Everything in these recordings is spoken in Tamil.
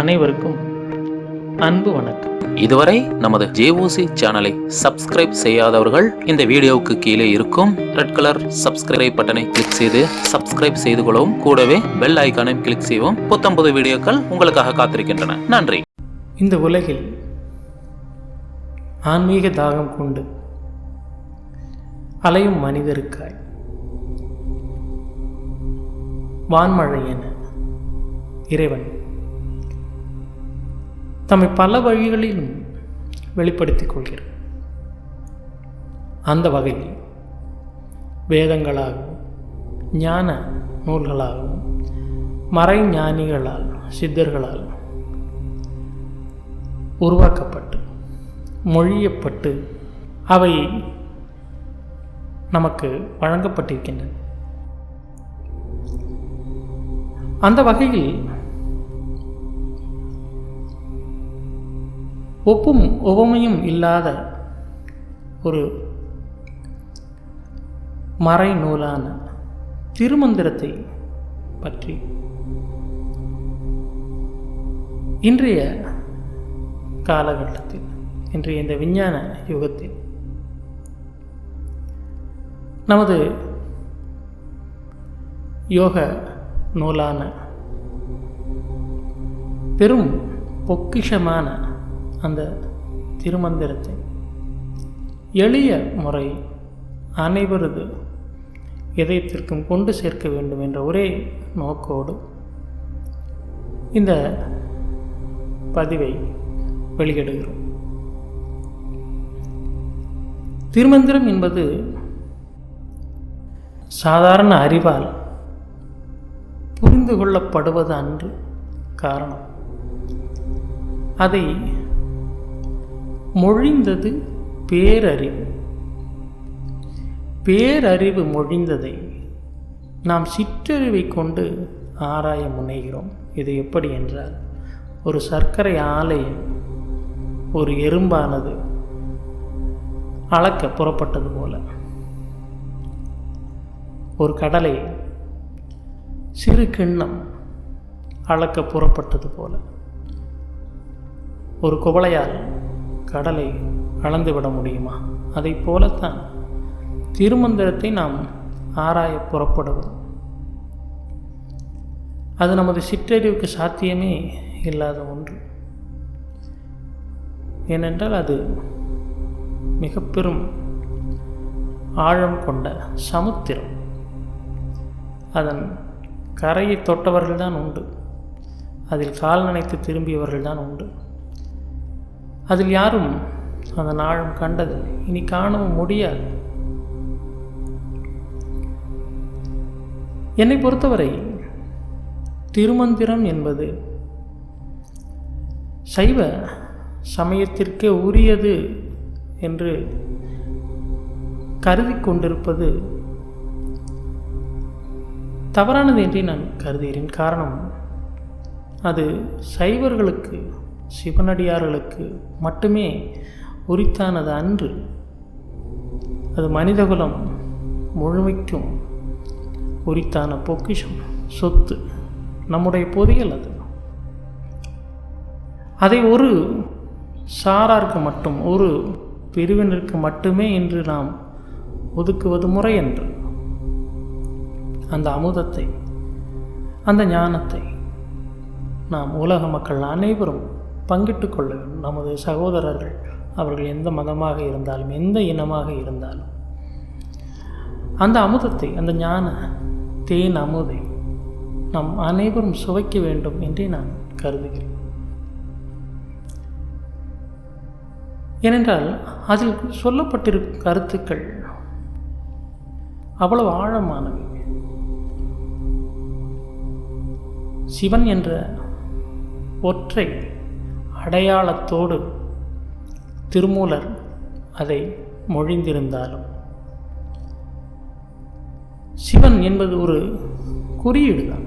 அனைவருக்கும் அன்பு வணக்கம். இதுவரை நமது ஜேஓசி சேனலை சப்ஸ்கிரைப் செய்யாதவர்கள் இந்த வீடியோவுக்கு கீழே இருக்கும் ரெட் கலர் சப்ஸ்கிரைப் பட்டனை கிளிக் செய்து சப்ஸ்கிரைப் செய்து கொள்ளவும் கூடவே பெல் ஐக்கானையும் கிளிக் செய்வோம் புத்தம் புது வீடியோக்கள் உங்களுக்காக காத்திருக்கின்றன. நன்றி. இந்த உலகில் ஆன்மீக தாகம் கொண்டு அலையும் மனிதருக்காய் வான்மழை என இறைவன் தம்மை பல வழிகளிலும் வெளிப்படுத்திக் கொள்கிறார். அந்த வகையில் வேதங்களாகவும் ஞான நூல்களாகவும் மறை ஞானிகளால் சித்தர்களால் உருவாக்கப்பட்டு மொழியப்பட்டு அவை நமக்கு வழங்கப்பட்டிருக்கின்றன. அந்த வகையில் ஒப்பும் ஒவ்வொமையும் இல்லாத ஒரு மறை நூலான திருமந்திரத்தை பற்றி. இன்றைய காலகட்டத்தில் இன்றைய இந்த விஞ்ஞான யுகத்தில் நமது யோக நூலான பெரும் பொக்கிஷமான அந்த திருமந்திரத்தை. எளிய முறை அனைவரது இதயத்திற்கும் கொண்டு சேர்க்க வேண்டும் என்ற ஒரே நோக்கோடு இந்த பதிவை வெளியிடுகிறோம். திருமந்திரம் என்பது சாதாரண அறிவால் புரிந்து கொள்ளப்படுவது அன்று காரணம். அதை மொழிந்தது பேரறிவு. பேரறிவு மொழிந்ததை நாம் சிற்றறிவை கொண்டு ஆராய முனைகிறோம். இது எப்படி என்றால் ஒரு சர்க்கரை ஆலை ஒரு எறும்பானது அளக்க புறப்பட்டது போல. ஒரு கடலை சிறு கிண்ணம் அளக்க புறப்பட்டது போல. ஒரு குவளையால் கடலை அளந்துவிட முடியுமா? அதை போலத்தான் திருமந்திரத்தை நாம் ஆராய புறப்படுவது அது நமது சிற்றறிவுக்கு சாத்தியமே இல்லாத ஒன்று. ஏனென்றால் அது மிக பெரும் ஆழம் கொண்ட சமுத்திரம். அதன் கரையை தொட்டவர்கள்தான் உண்டு. அதில் கால் நினைத்து திரும்பியவர்கள்தான் உண்டு. அதில் யாரும் அதன் ஆழம் கண்டதில்லை. இனி காணவும் முடியாது. என்னை பொறுத்தவரை திருமந்திரம் என்பது சைவ சமயத்திற்கே உரியது என்று கருதி கொண்டிருப்பது தவறானது என்று நான் கருதுகிறேன். காரணம் அது சைவர்களுக்கு சிவனடியார்களுக்கு மட்டுமே உரித்தானது அன்று. அது மனிதகுலம் முழுமைக்கும் உரித்தான பொக்கிஷம் சொத்து நம்முடைய பொதியல் அது. அதை ஒரு சாராருக்கு மட்டும் ஒரு பிரிவினருக்கு மட்டுமே இன்று நாம் ஒதுக்குவது முறை என்று. அந்த அமுதத்தை அந்த ஞானத்தை நாம் உலக மக்கள் அனைவரும் பங்கிட்டு கொள்ள வேண்டும் நமது சகோதரர்கள் அவர்கள் எந்த மதமாக இருந்தாலும் எந்த இனமாக இருந்தாலும். அந்த அமுதத்தை அந்த ஞான தேன் அமுதை நாம் அனைவரும் சுவைக்க வேண்டும் என்றே நான் கருதுகிறேன். ஏனென்றால் அதில் சொல்லப்பட்டிருக்கும் கருத்துக்கள் அவ்வளவு ஆழமானவை. சிவன் என்ற ஒற்றை அடையாளத்தோடு திருமூலர் அதை மொழிந்திருந்தாலும். சிவன் என்பது ஒரு குறியீடு தான்.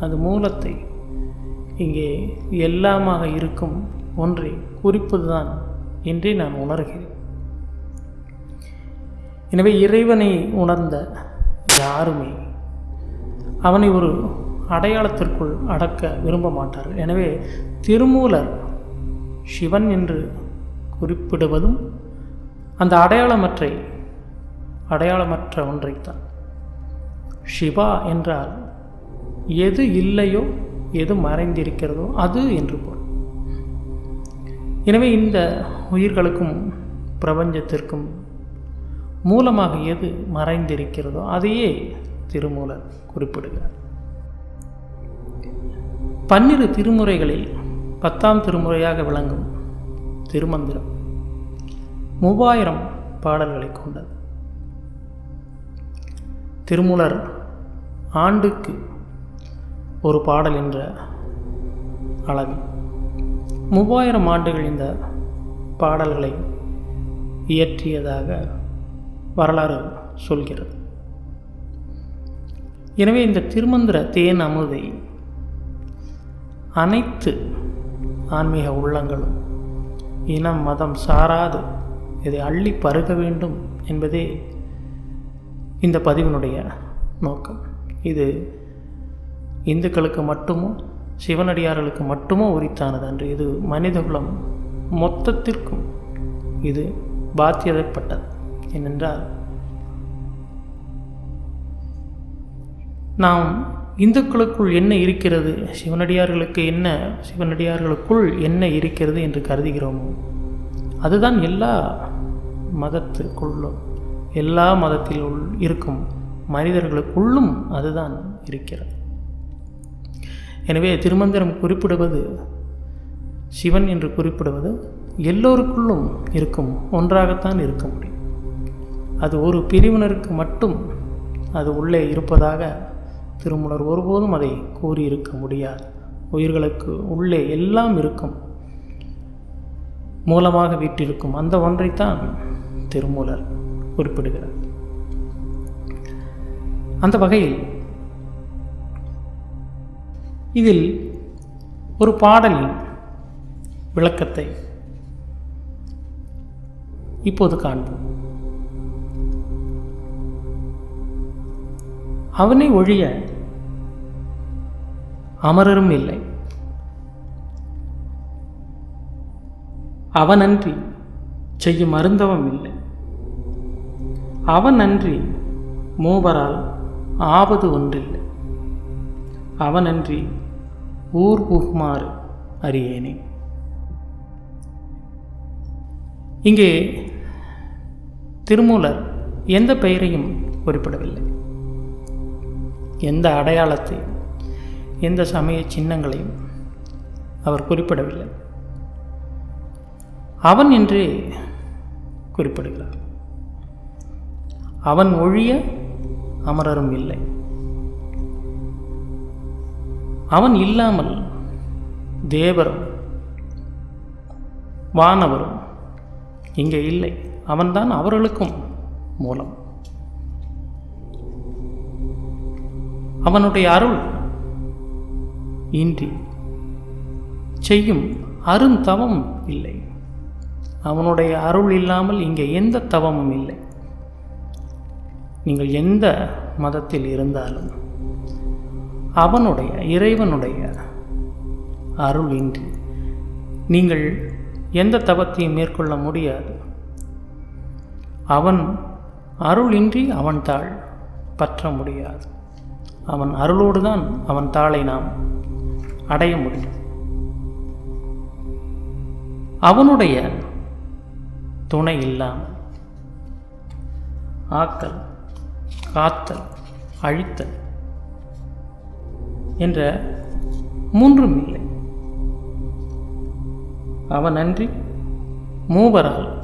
அது மூலத்தை இங்கே எல்லாமாக இருக்கும் ஒன்றை குறிப்பதுதான் என்றே நான் உணர்கிறேன். எனவே இறைவனை உணர்ந்த யாருமே அவனை ஒரு அடையாளத்திற்குள் அடக்க விரும்ப மாட்டார்கள். எனவே திருமூலர் சிவன் என்று குறிப்பிடுவதும் அந்த அடையாளமற்றை அடையாளமற்ற ஒன்றைத்தான். சிவா என்றால் எது இல்லையோ எது மறைந்திருக்கிறதோ அது என்று பொருள். எனவே இந்த உயிர்களுக்கும் பிரபஞ்சத்திற்கும் மூலமாக எது மறைந்திருக்கிறதோ அதையே திருமூலர் குறிப்பிடுகிறார். பன்னிரு திருமுறைகளில் பத்தாம் திருமுறையாக விளங்கும் திருமந்திரம் மூவாயிரம் பாடல்களை கொண்டது. திருமூலர் ஆண்டுக்கு ஒரு பாடல் என்ற அளவில் மூவாயிரம் ஆண்டுகள் இந்த பாடல்களை இயற்றியதாக வரலாறு சொல்கிறது. எனவே இந்த திருமந்திர தேன் அமுதை அனைத்து ஆன்மீக உள்ளங்களும் இனம் மதம் சாராது இதை அள்ளி பருக வேண்டும் என்பதே இந்த பதிவினுடைய நோக்கம். இது இந்துக்களுக்கு மட்டுமோ சிவனடியார்களுக்கு மட்டுமோ உரித்தானது அன்று. இது மனிதகுலம் மொத்தத்திற்கும் இது பாத்தியதைப்பட்டது ஏனென்றால் நாம் இந்துக்களுக்குள் என்ன இருக்கிறது? சிவனடியார்களுக்கு என்ன? சிவனடியார்களுக்குள் என்ன இருக்கிறது என்று கருதுகிறோமோ. அதுதான் எல்லா மதத்துக்குள்ளும் எல்லா மதத்தில் உள் இருக்கும். மனிதர்களுக்குள்ளும் அதுதான் இருக்கிறது. எனவே திருமந்திரம் குறிப்பிடுவது சிவன் என்று குறிப்பிடுவது எல்லோருக்குள்ளும் இருக்கும் ஒன்றாகத்தான் இருக்க முடியும். அது ஒரு பிரிவினருக்கு மட்டும் அது உள்ளே இருப்பதாக திருமூலர் ஒருபோதும் அதை கூறியிருக்க முடியாது. உயிர்களுக்கு உள்ளே எல்லாம் இருக்கும். மூலமாக வீட்டிருக்கும் அந்த ஒன்றைத்தான் திருமூலர் குறிப்பிடுகிறார். அந்த வகையில் இதில் ஒரு பாடலின் விளக்கத்தை இப்போது காண்போம். அவனை ஒழிய அமரரும் இல்லை. அவனன்றி செய்யும் அருந்தவம் இல்லை. அவன் மூவரால் ஆவது ஒன்றில்லை. அவனன்றி ஊர் புகுமாறு அறியேனே. இங்கே திருமூலர் எந்த பெயரையும் குறிப்பிடவில்லை. எந்த அடையாளத்தையும் எந்த சமய சின்னங்களையும் அவர் குறிப்பிடவில்லை. அவன் என்று குறிப்பிடுகிறார். அவன் ஒழிய அமரரும் இல்லை. அவன் இல்லாமல் தேவரும் வானவரும் இங்கே இல்லை. அவன்தான் அவர்களுக்கும் மூலம். அவனுடைய அருள் இன்றி. செய்யும் அருந்தவம் இல்லை. அவனுடைய அருள் இல்லாமல் இங்கே எந்த தவமும் இல்லை. நீங்கள் எந்த மதத்தில் இருந்தாலும் அவனுடைய இறைவனுடைய அருள் இன்றி நீங்கள் எந்த தவத்தையும் மேற்கொள்ள முடியாது. அவன் அருள் இன்றி அவன் தாள் பற்ற முடியாது. அவன் அருளோடு தான் அவன் தாளை நாம் அடைய முடியும். அவனுடைய துணை இல்லாமல் ஆக்கல் காத்தல் அழித்தல் என்ற மூன்றும் இல்லை. அவன் அன்றி மூவரால்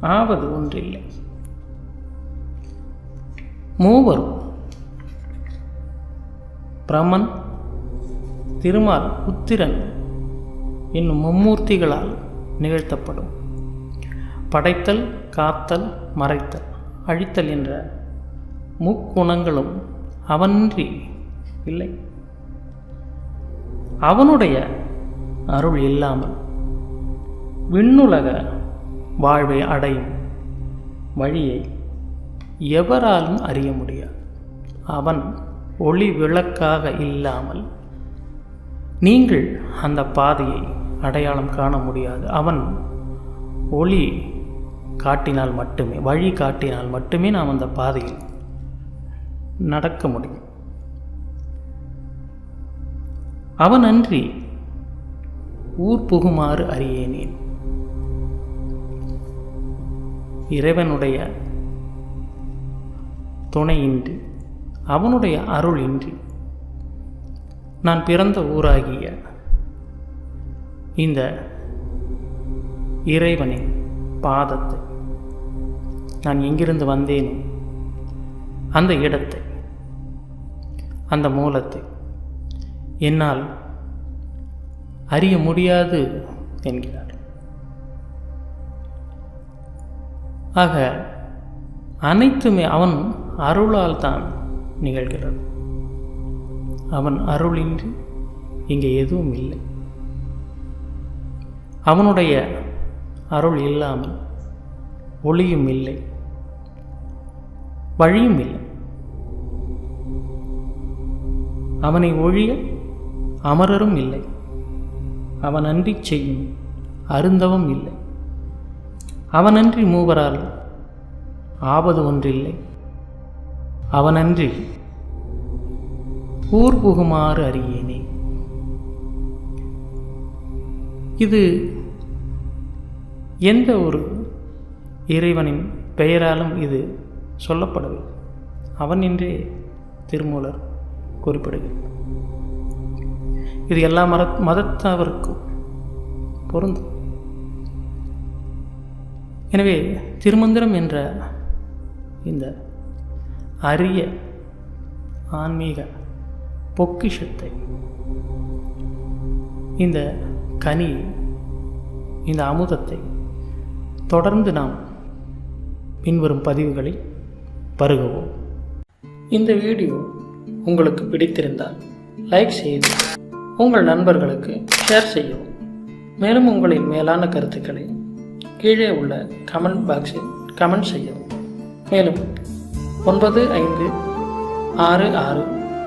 ஆவது ஒன்றில்லை. மூவரும் பிரமன் திருமால் உத்திரன் என்னும் மும்மூர்த்திகளால் நிகழ்த்தப்படும். படைத்தல் காத்தல் மறைத்தல் அழித்தல் என்ற முக்குணங்களும் அவன்றி இல்லை. அவனுடைய அருள் இல்லாமல் விண்ணுலக வாழ்வை அடையும் வழியை எவராலும் அறிய முடியாது. அவன் ஒளி விளக்காக இல்லாமல் நீங்கள் அந்த பாதையை அடையாளம் காண முடியாது. அவன் ஒளி காட்டினால் மட்டுமே வழி காட்டினால் மட்டுமே நாம் அந்த பாதையில் நடக்க முடியும். அவன் அன்றி ஊர் புகுமாறு அறியேனேன். இறைவனுடைய துணையின்றி அவனுடைய அருள் இன்றி நான் பிறந்த ஊராகிய இந்த இறைவனின் பாதத்தை நான் எங்கிருந்து வந்தேனோ அந்த இடத்தை அந்த மூலத்தை என்னால் அறிய முடியாது என்கிறார். ஆக அனைத்துமே அவன் அருளால் தான் நிகழ்கிறது. அவன் அருளின்றி இங்கே எதுவும் இல்லை. அவனுடைய அருள் இல்லாமல் ஒளியும் இல்லை வழியும் இல்லை. அவனை ஒழிய அமரரும் இல்லை. அவன் அன்றி செய்யும் அருந்தவும் இல்லை. அவனன்றி மூவரால் ஆபது ஒன்றில்லை. அவனன்றி ஊர் புகுமாறு அறியேனே. இது எந்த ஒரு இறைவனின் பெயராலும் இது சொல்லப்படவில்லை. அவன் என்றே திருமூலர் குறிப்பிடுகிறார். இது எல்லா மத மதத்தவருக்கும் பொருந்தும். எனவே திருமந்திரம் என்ற இந்த அரிய ஆன்மீக பொக்கிஷத்தை. இந்த கனி இந்த அமுதத்தை தொடர்ந்து நாம் பின்வரும் பதிவுகளில் பருகுவோம். இந்த வீடியோ உங்களுக்கு பிடித்திருந்தால் லைக் செய்து உங்கள் நண்பர்களுக்கு ஷேர் செய்யவும். மேலும் உங்களின் மேலான கருத்துக்களை கீழே உள்ள கமெண்ட் பாக்ஸில் கமெண்ட் செய்யவும். மேலும் ஒன்பது ஐந்து ஆறு ஆறு